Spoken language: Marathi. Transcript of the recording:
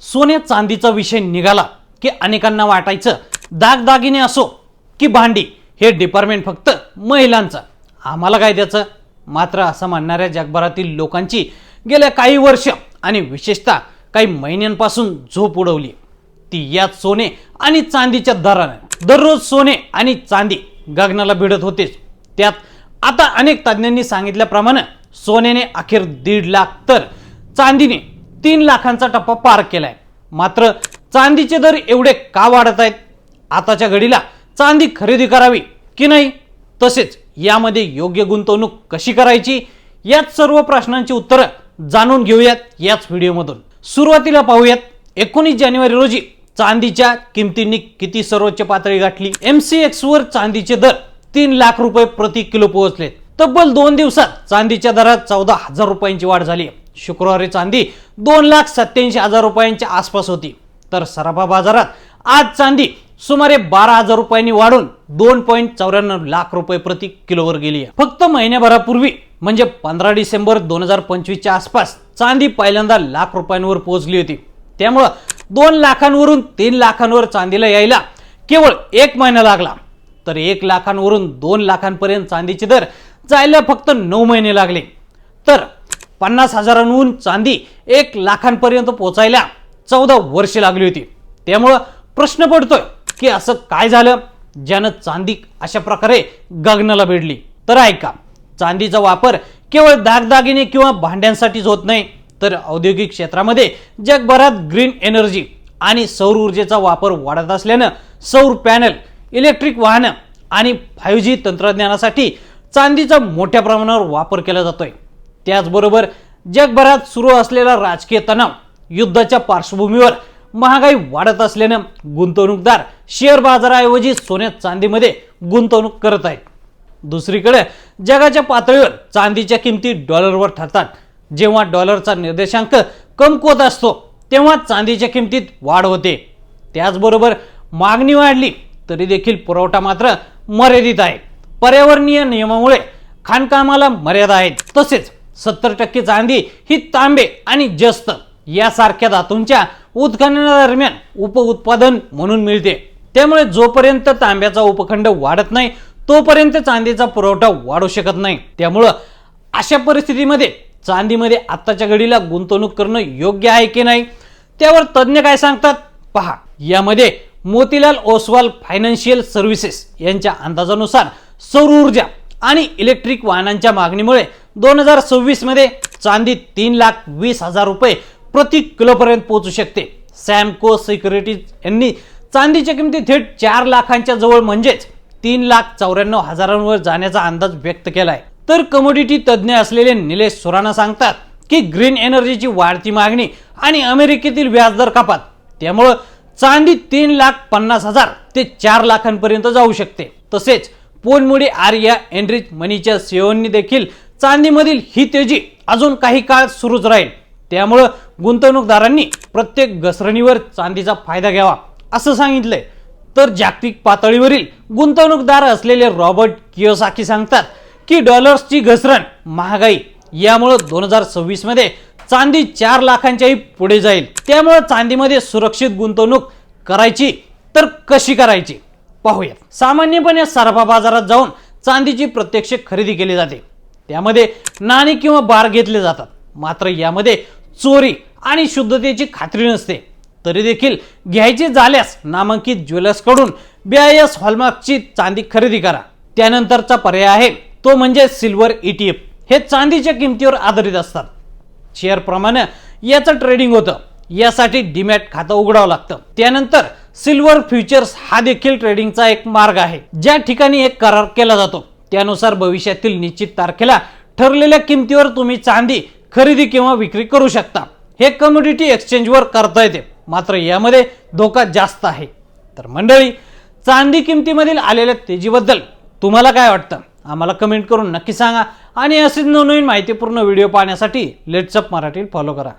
सोने चांदीचा विषय निघाला की अनेकांना वाटायचं दागदागिने असो की भांडी हे डिपार्टमेंट फक्त महिलांचं. आम्हाला काय द्यायचं? मात्र असं म्हणणाऱ्या जगभरातील लोकांची गेल्या काही वर्ष आणि विशेषतः काही महिन्यांपासून झोप उडवली. ती याच सोने आणि चांदीच्या दराने. दररोज सोने आणि चांदी गगनाला भिडत होतेच. त्यात आता अनेक तज्ज्ञांनी सांगितल्याप्रमाणे सोन्याने अखेर दीड लाख तर चांदीने तीन लाखांचा टप्पा पार केलाय. मात्र चांदीचे दर एवढे का वाढत आहेत? आताच्या घडीला चांदी खरेदी करावी की नाही? तसेच यामध्ये योग्य गुंतवणूक कशी करायची? याच सर्व प्रश्नांची उत्तरं जाणून घेऊयात याच व्हिडिओमधून. सुरुवातीला पाहूयात. एकोणीस जानेवारी रोजी चांदीच्या किमतींनी किती सर्वोच्च पातळी गाठली? एम सी एक्स वर चांदीचे दर तीन लाख रुपये प्रति किलो पोहोचले तब्बल दोन दिवसात चांदीच्या दरात चौदा हजार रुपयांची वाढ झाली शुक्रवारी चांदी दोन लाख सत्याऐंशी हजार रुपयांच्या आसपास होती. तर सराफा बाजारात आज चांदी सुमारे बारा हजार रुपयांनी वाढून दोन पॉईंट चौऱ्याण्णव लाख रुपये प्रति किलोवर गेली आहे. फक्त महिन्याभरापूर्वी म्हणजे पंधरा डिसेंबर दोन हजार पंचवीसच्या आसपास चांदी पहिल्यांदा लाख रुपयांवर पोहोचली होती. त्यामुळं दोन लाखांवरून तीन लाखांवर चांदीला यायला केवळ एक महिना लागला. तर एक लाखांवरून दोन लाखांपर्यंत चांदीचे दर जायला फक्त नऊ महिने लागले. तर पन्नास हजारांहून चांदी एक लाखांपर्यंत पोचायला चौदा वर्षे लागली होती. त्यामुळं प्रश्न पडतोय की असं काय झालं? ज्यानं चांदी अशा प्रकारे गगनाला भिडली. तर ऐका चांदीचा वापर केवळ दागदागिने किंवा भांड्यांसाठीच होत नाही तर औद्योगिक क्षेत्रामध्ये जगभरात ग्रीन एनर्जी आणि सौर ऊर्जेचा वापर वाढत असल्यानं सौर पॅनल इलेक्ट्रिक वाहनं आणि फायव्ह जी तंत्रज्ञानासाठी चांदीचा मोठ्या प्रमाणावर वापर केला जातोय. त्याचबरोबर जगभरात सुरू असलेला राजकीय तणाव युद्धाच्या पार्श्वभूमीवर महागाई वाढत असल्यानं गुंतवणूकदार शेअर बाजाराऐवजी सोन्यात चांदीमध्ये गुंतवणूक करत आहेत. दुसरीकडे जगाच्या पातळीवर चांदीच्या किमती डॉलरवर ठरतात. जेव्हा डॉलरचा निर्देशांक कमकुवत असतो तेव्हा चांदीच्या किमतीत वाढ होते. त्याचबरोबर मागणी वाढली तरी देखील पुरवठा मात्र मर्यादित आहे. पर्यावरणीय नियमामुळे खाणकामाला मर्यादा आहेत. तसेच सत्तर टक्के चांदी ही तांबे आणि जस्त यासारख्या धातूंच्या उत्खननादरम्यान उपउत्पादन म्हणून मिळते. त्यामुळे जोपर्यंत तांब्याचा उपखंड वाढत नाही तोपर्यंत चांदीचा पुरवठा वाढू शकत नाही. त्यामुळं अशा परिस्थितीमध्ये चांदीमध्ये आत्ताच्या घडीला गुंतवणूक करणं योग्य आहे की नाही त्यावर तज्ज्ञ काय सांगतात? पहा यामध्ये मोतीलाल ओसवाल फायनान्शियल सर्व्हिसेस यांच्या अंदाजानुसार सौर ऊर्जा आणि इलेक्ट्रिक वाहनांच्या मागणीमुळे दोन हजार सव्वीसमध्ये चांदी तीन लाख वीस हजार रुपये प्रति किलोपर्यंत पोहोचू शकते. सॅमको सिक्युरिटीज यांनी चांदीच्या किमती थेट चार लाखांच्या जवळ म्हणजेच तीन लाख चौऱ्याण्णव हजारांवर जाण्याचा अंदाज व्यक्त केला आहे तर कमोडिटी तज्ज्ञ असलेले निलेश सुराणा सांगतात की ग्रीन एनर्जीची वाढती मागणी आणि अमेरिकेतील व्याजदर कपात त्यामुळं चांदी तीन लाख पन्नास हजार ते चार लाखांपर्यंत जाऊ शकते. तसेच पोनमुडी आर्या एनरिच मनीच्या सीओनी देखील चांदीमधील ही तेजी अजून काही काळ सुरूच राहील. त्यामुळं गुंतवणूकदारांनी प्रत्येक घसरणीवर चांदीचा फायदा घ्यावा असं सांगितलंय. तर जागतिक पातळीवरील गुंतवणूकदार असलेले रॉबर्ट कियोसाकी सांगतात की डॉलर्सची घसरण महागाई यामुळं दोन हजार सव्वीसमध्ये चांदी चार लाखांच्याही पुढे जाईल. त्यामुळं चांदीमध्ये सुरक्षित गुंतवणूक करायची तर कशी करायची? पाहूया सामान्यपणे सराफा बाजारात जाऊन चांदीची प्रत्यक्ष खरेदी केली जाते. त्यामध्ये नाणी किंवा बार घेतले जातात. मात्र यामध्ये चोरी आणि शुद्धतेची खात्री नसते. तरी देखील घ्यायची झाल्यास नामांकित ज्वेलर्सकडून बी आय एस हॉलमार्कची चांदी खरेदी करा. त्यानंतरचा पर्याय आहे तो म्हणजे सिल्वर ईटीएफ हे चांदीच्या किमतीवर आधारित असतात. शेअरप्रमाणे याचं ट्रेडिंग होतं. यासाठी डिमॅट खातं उघडावं लागतं. त्यानंतर सिल्वर फ्युचर्स हा देखील ट्रेडिंगचा एक मार्ग आहे ज्या ठिकाणी एक करार केला जातो. त्यानुसार भविष्यातील निश्चित तारखेला ठरलेल्या किमतीवर तुम्ही चांदी खरेदी किंवा विक्री करू शकता. हे कम्युनिटी एक्सचेंजवर करता येते. मात्र यामध्ये धोका जास्त आहे. तर मंडळी चांदी किमतीमधील आलेल्या तेजीबद्दल तुम्हाला काय वाटतं? आम्हाला कमेंट करून नक्की सांगा आणि असेच नवनवीन माहितीपूर्ण व्हिडिओ पाहण्यासाठी लेट्सअप मराठी फॉलो करा.